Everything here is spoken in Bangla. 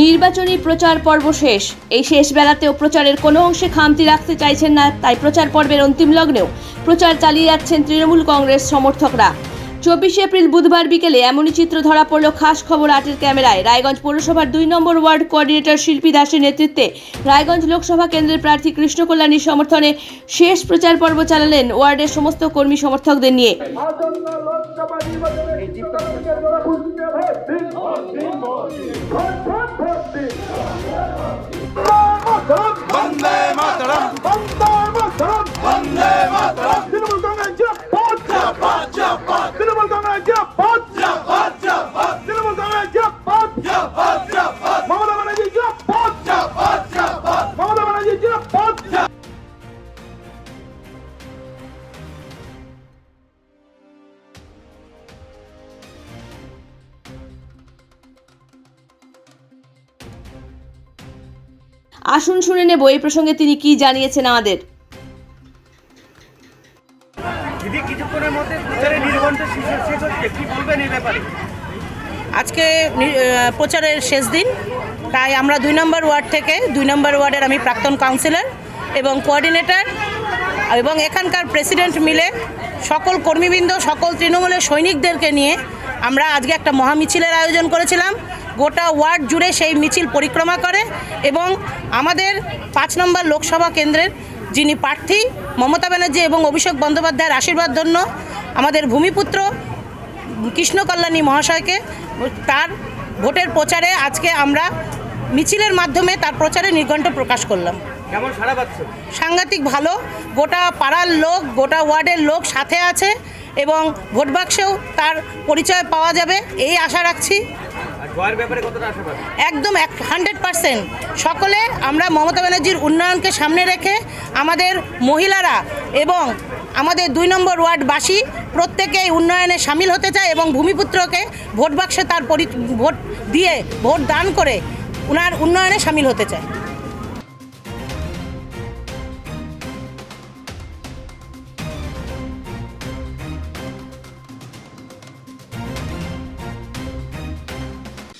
নির্বাচনী প্রচার পর্ব শেষ। এই শেষ বেলাতেও প্রচারের কোনো অংশে খামতি রাখতে চাইছেন না, তাই প্রচার পর্বের অন্তিম লগ্নেও প্রচার চালিয়ে যাচ্ছেন তৃণমূল কংগ্রেস সমর্থকরা। চব্বিশে এপ্রিল বুধবার বিকেলে এমনই চিত্র ধরা পড়ল খাস খবর আটের ক্যামেরায় রায়গঞ্জ পৌরসভার দুই নম্বর ওয়ার্ড কোঅর্ডিনেটর শিল্পী দাসের নেতৃত্বে রায়গঞ্জ লোকসভা কেন্দ্রের প্রার্থী কৃষ্ণ কল্যাণীর সমর্থনে শেষ প্রচার পর্ব চালালেন ওয়ার্ডের সমস্ত কর্মী সমর্থকদের নিয়ে আসুন শুনে নেব এই প্রসঙ্গে তিনি কি জানিয়েছেন আমাদের? দিদি কিছুক্ষণের মধ্যে প্রচারে নির্বন্ধ শেষ শেষ হচ্ছে কি বলবেন এই ব্যাপারে? আজকে প্রচারের শেষ দিন। তাই আমরা দুই নম্বর ওয়ার্ড থেকে দুই নম্বর ওয়ার্ডের আমি প্রাক্তন কাউন্সিলর এবং কোঅর্ডিনেটর এবং এখানকার প্রেসিডেন্ট মিলে সকল কর্মীবৃন্দ সকল তৃণমূলের সৈনিকদেরকে নিয়ে আমরা আজকে একটা মহামিছিলের আয়োজন করেছিলাম। গোটা ওয়ার্ড জুড়ে সেই মিছিল পরিক্রমা করে এবং আমাদের পাঁচ নম্বর লোকসভা কেন্দ্রের যিনি প্রার্থী মমতা ব্যানার্জি এবং অভিষেক বন্দ্যোপাধ্যায়ের আশীর্বাদ ধন্য আমাদের ভূমিপুত্র কৃষ্ণ কল্যাণী মহাশয়কে তার ভোটের প্রচারে আজকে আমরা মিছিলের মাধ্যমে তার প্রচারে নির্ঘণ্ট প্রকাশ করলাম। কেমন সারা পাচ্ছে? সাংঘাতিক ভালো গোটা পাড়ার লোক গোটা ওয়ার্ডের লোক সাথে আছে এবং ভোট বাক্সেও তার পরিচয় পাওয়া যাবে এই আশা রাখছি। একদম এক হান্ড্রেড পারসেন্ট সকলে আমরা মমতা ব্যানার্জির উন্নয়নকে সামনে রেখে আমাদের মহিলারা এবং আমাদের দুই নম্বর ওয়ার্ডবাসী প্রত্যেকে উন্নয়নে সামিল হতে চায় এবং ভূমিপুত্রকে ভোট বাক্সে তার পরি ভোট দিয়ে ভোট দান করে ওনার উন্নয়নে সামিল হতে চায়।